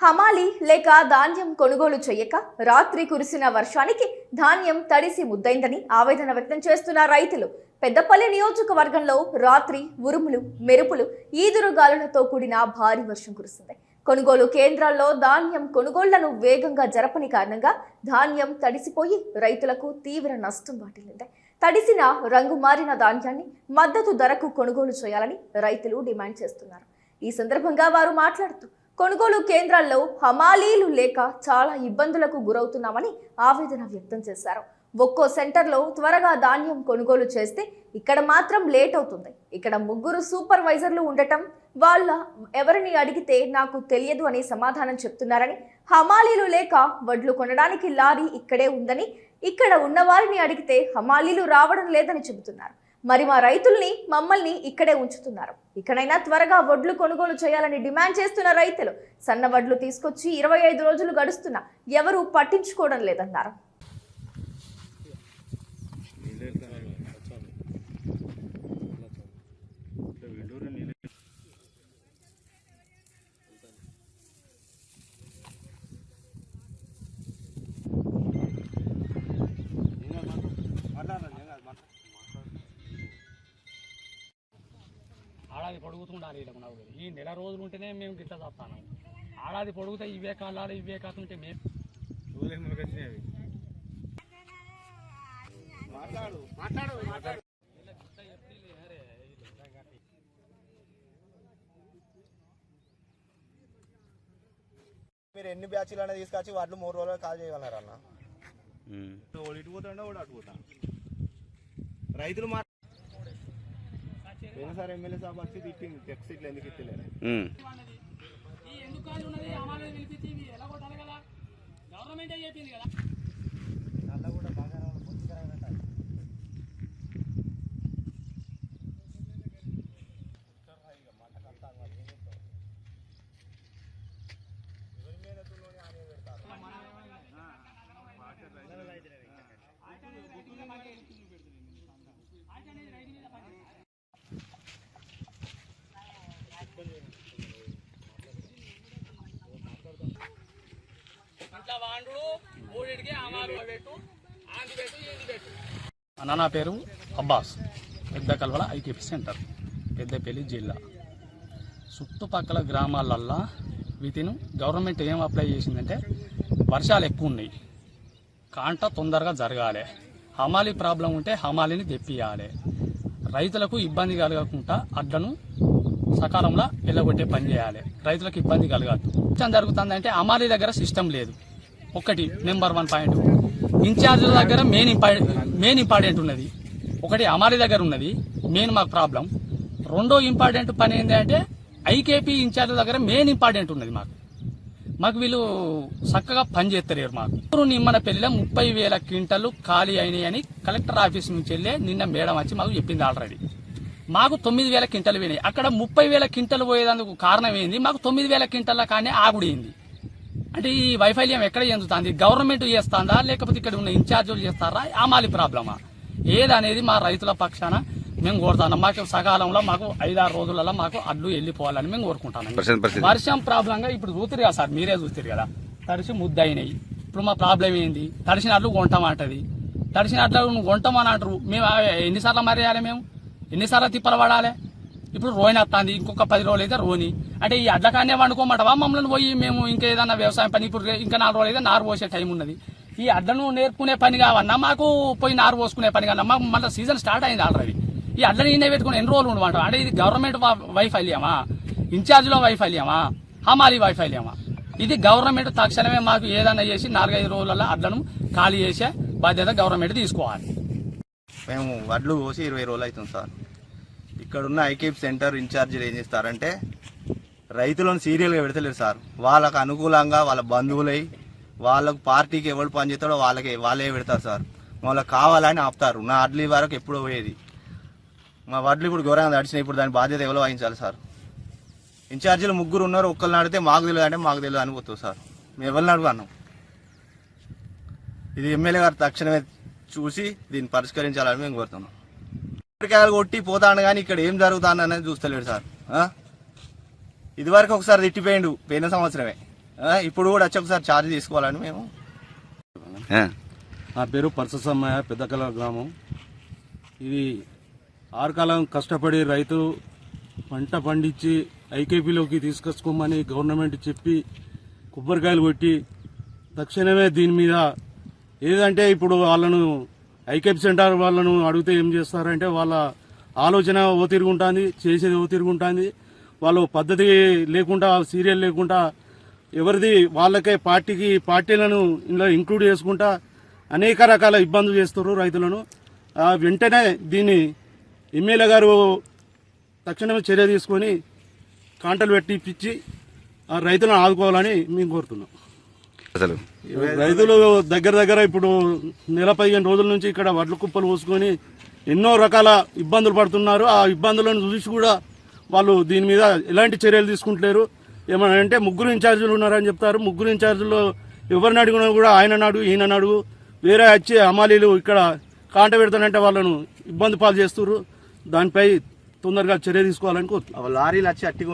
హమాలి లేక ధాన్యం కొనుగోలు చేయక రాత్రి కురిసిన వర్షానికి ధాన్యం తడిసి ముద్దైందని ఆవేదన వ్యక్తం చేస్తున్న రైతులు. పెద్దపల్లి నియోజకవర్గంలో రాత్రి ఉరుములు మెరుపులు ఈదురుగాలులతో కూడిన భారీ వర్షం కురిసింది. కొనుగోలు కేంద్రాల్లో ధాన్యం కొనుగోళ్ళను వేగంగా జరపని కారణంగా ధాన్యం తడిసిపోయి రైతులకు తీవ్ర నష్టం వాటిల్లింది. తడిసిన రంగు మారిన ధాన్యాన్ని మద్దతు ధరకు కొనుగోలు చేయాలని రైతులు డిమాండ్ చేస్తున్నారు. ఈ సందర్భంగా వారు మాట్లాడుతూ కొనుగోలు కేంద్రాల్లో హమాలీలు లేక చాలా ఇబ్బందులకు గురవుతున్నామని ఆవేదన వ్యక్తం చేశారు. ఒక్కో సెంటర్లో త్వరగా ధాన్యం కొనుగోలు చేస్తే ఇక్కడ మాత్రం లేట్ అవుతుంది. ఇక్కడ ముగ్గురు సూపర్వైజర్లు ఉండటం వాళ్ళ ఎవరిని అడిగితే నాకు తెలియదు అని సమాధానం చెప్తున్నారని హమాలీలు లేక వడ్లు కొనడానికి లారీ ఇక్కడే ఉందని ఇక్కడ ఉన్నవారిని అడిగితే హమాలీలు రావడం లేదని చెబుతున్నారు. మరి మా రైతుల్ని మమ్మల్ని ఇక్కడే ఉంచుతున్నారు. ఇక్కడైనా త్వరగా వడ్లు కొనుగోలు చేయాలని డిమాండ్ చేస్తున్న రైతులు సన్న వడ్లు తీసుకొచ్చి ఇరవై ఐదు రోజులు గడుస్తున్నా ఎవరూ పట్టించుకోవడం లేదన్నారు. ఆడాది పొడుగుతుండాలి వీళ్ళకు నాకు ఈ నెల రోజులు ఉంటేనే మేము గిట్ల చేస్తాను ఆడాది పొడుగుతే ఇవే కాలాడు ఇవే కాకుంటే మేము మీరు ఎన్ని బ్యాచ్లు అనేది తీసుకొచ్చి వాటిలో మూడు రోజులు కాల్ చేయగలరు అన్న? ఇటు పోతాడో అటు పోతా. రైతులు మా పోయినసారి ఎమ్మెల్యే సాబ్ వచ్చి తిట్టింది టెక్స్ ఇట్లా ఎందుకు ఇస్తలేరు ఈ ఎందుకు ఉన్నది అమ్మాయిని పిలిపించి ఇవి ఎలా కొట్టాలి కదా? గవర్నమెంటే చెప్పింది కదా. అట్లా వాండు మూడింటికి పెట్టు ఆంది పెట్టు ఏంది పెట్టు. అన్న నా పేరు అబ్బాస్ పెద్ద కల్వల ఐటీపీ సెంటర్ పెద్దపల్లి జిల్లా. చుట్టుపక్కల గ్రామాలల్లో వీటిని గవర్నమెంట్ ఏం అప్లై చేసిందంటే వర్షాలు ఎక్కువ ఉన్నాయి. కాంట తొందరగా జరగాలి. హమాలి ప్రాబ్లం ఉంటే హమాలిని తెప్పియాలి. రైతులకు ఇబ్బంది కలగకుండా అడ్లను సకాలంలో వెళ్ళగొట్టే పని చేయాలి. రైతులకు ఇబ్బంది కలగద్దు. కొంచెం జరుగుతుందంటే అమాలి దగ్గర సిస్టమ్ లేదు. ఒకటి నెంబర్ వన్ పాయింట్. ఇన్ఛార్జీల దగ్గర మెయిన్ ఇంపార్టెంట్ మెయిన్ ఇంపార్టెంట్ ఉన్నది. ఒకటి అమాలి దగ్గర ఉన్నది మెయిన్ మాకు ప్రాబ్లం రెండో ఇంపార్టెంట్ పని ఏంటంటే ఐకేపీ ఇన్ఛార్జ్ దగ్గర మెయిన్ ఇంపార్టెంట్ ఉన్నది మాకు. మాకు వీళ్ళు చక్కగా పని చేస్తారు మాకు. నిమ్మన పెళ్ళిలో ముప్పై వేల క్వింటలు ఖాళీ అయినాయని కలెక్టర్ ఆఫీస్ నుంచి వెళ్ళే నిన్న మేడం వచ్చి మాకు చెప్పింది ఆల్రెడీ మాకు తొమ్మిది వేల క్వింటలు పోయినాయి. అక్కడ ముప్పై వేల క్వింటలు పోయేందుకు కారణం ఏంది? మాకు తొమ్మిది వేల క్వింటల కానీ ఆగుడైంది అంటే ఈ వైఫల్యం ఎక్కడ చెందుతుంది? గవర్నమెంట్ చేస్తుందా? లేకపోతే ఇక్కడ ఉన్న ఇన్ఛార్జీలు చేస్తారా? ఆమాలి ప్రాబ్లమా? ఏదనేది మా రైతుల పక్షాన మేము కోరుతున్నాం. మాకు సకాలంలో మాకు ఐదారు రోజులలో మాకు అడ్లు వెళ్ళిపోవాలని మేము కోరుకుంటాం పరిస్థితి పరిస్థితి వర్షం ప్రాబ్లంగా ఇప్పుడు చూస్తారు కదా సార్ మీరే చూస్తారు కదా. తడిసి ముద్ద అయినాయి ఇప్పుడు మా ప్రాబ్లం ఏంది? తడిసినట్లు కొంటామంటది. తడిసినట్లు నువ్వు కొంటామని అంటారు. మేము ఎన్నిసార్లు మరేయాలి మేము? ఎన్నిసార్లు తిప్పలు పడాలి? ఇప్పుడు రోని వస్తుంది ఇంకొక పది రోజులు అయితే రోని అంటే ఈ అడ్లకాన్నే వండుకోమంటావా? మమ్మల్ని పోయి మేము ఇంకా ఏదైనా వ్యవసాయం పని ఇప్పుడు ఇంకా నాలుగు రోజులు అయితే నారు పోసే టైం ఉన్నది. ఈ అడ్లను నేర్పుకునే పని కావన్నా మాకు పోయి నారు పోసుకునే పని కావన్నా మాకు మళ్ళీ సీజన్ స్టార్ట్ అయింది ఆల్రెడీ ఈ అడ్లని ఈయన పెట్టుకుని ఎన్ని రోజులు ఉండమంటాం అంటే ఇది గవర్నమెంట్ వైఫల్యమా ఇన్ఛార్జ్లో వైఫల్యమా హమాలి వైఫల్యమా ఇది గవర్నమెంట్ తక్షణమే మాకు ఏదైనా చేసి నాలుగైదు రోజులలో అడ్లను ఖాళీ చేసే బాధ్యత గవర్నమెంట్ తీసుకోవాలి. మేము వడ్లు కోసి ఇరవై రోజులు అవుతుంది సార్. ఇక్కడున్న ఐకేప్ సెంటర్ ఇన్ఛార్జీలు ఏం చేస్తారంటే రైతులను సీరియల్గా పెడతలేరు సార్. వాళ్ళకు అనుకూలంగా వాళ్ళ బంధువులై వాళ్ళకు పార్టీకి ఎవరు పని చేస్తాడో వాళ్ళే పెడతారు సార్. వాళ్ళకి కావాలని ఆపుతారు. నా వడ్లు వరకు ఎప్పుడో పోయేది. మా వడ్లు ఇప్పుడు ఘోరంగా నడిచినాయి. ఇప్పుడు దాని బాధ్యత ఎవరో వహించాలి సార్? ఇన్ఛార్జీలు ముగ్గురు ఉన్నారు. ఒక్కరిని అడిగితే మాకు తెలియదు అంటే మాకు తెలియదు అని పోతుంది సార్. మేము ఎవరిని అడుగున్నాం ఇది ఎమ్మెల్యే గారు తక్షణమే చూసి దీన్ని పరిష్కరించాలని మేము కోరుతున్నాం. కొబ్బరికాయలు కొట్టి పోతాను కానీ ఇక్కడ ఏం జరుగుతాను అనేది చూస్తలేడు సార్. ఆ? ఇదివరకు ఒకసారి తిట్టిపోయిండు పోయిన సంవత్సరమే. ఆ, ఇప్పుడు కూడా వచ్చి ఒకసారి ఛార్జ్ తీసుకోవాలని మేము. ఆ. నా పేరు పరససమ్మయ్య పెద్దకల గ్రామం. ఇది ఆరుకాలం కష్టపడి రైతు పంట పండించి ఐకేపీలోకి తీసుకొచ్చుకోమని గవర్నమెంట్ చెప్పి కొబ్బరికాయలు కొట్టి తక్షణమే దీని మీద ఏదంటే ఇప్పుడు వాళ్ళను ఐకెప్ సెంటర్ వాళ్ళను అడిగితే ఏం చేస్తారంటే వాళ్ళ ఆలోచన ఓ తిరుగుంటుంది చేసేది ఓ తిరుగుంటుంది వాళ్ళు పద్ధతి లేకుండా సీరియల్ లేకుండా ఎవరిది వాళ్ళకే పార్టీకి పార్టీలను ఇందులో ఇంక్లూడ్ చేసుకుంటా అనేక రకాల ఇబ్బందులు చేస్తారు రైతులను. వెంటనే దీన్ని ఎమ్మెల్యే గారు తక్షణమే చర్య తీసుకొని కాంటలు పెట్టిపించి ఆ రైతులను ఆదుకోవాలని మేము కోరుతున్నాం. అసలు. రైతులు దగ్గర దగ్గర ఇప్పుడు నెల పదిహేను రోజుల నుంచి ఇక్కడ వడ్ల కుప్పలు పోసుకొని ఎన్నో రకాల ఇబ్బందులు పడుతున్నారు. ఆ ఇబ్బందులను చూసి కూడా వాళ్ళు దీని మీద ఎలాంటి చర్యలు తీసుకుంటలేరు. ఏమన్నా అంటే ముగ్గురు ఇన్ఛార్జీలు ఉన్నారని చెప్తారు. ముగ్గురు ఇన్ఛార్జీల్లో ఎవరిని అడిగినా కూడా ఆయన అడుగు ఈయన అడుగు వేరే వచ్చి అమాలీలు ఇక్కడ కాంట పెడతానంటే వాళ్ళను ఇబ్బంది పాలు చేస్తున్నారు దానిపై తొందరగా చర్య తీసుకోవాలని కోరుతున్నాను లారీలు వచ్చి అట్టిగా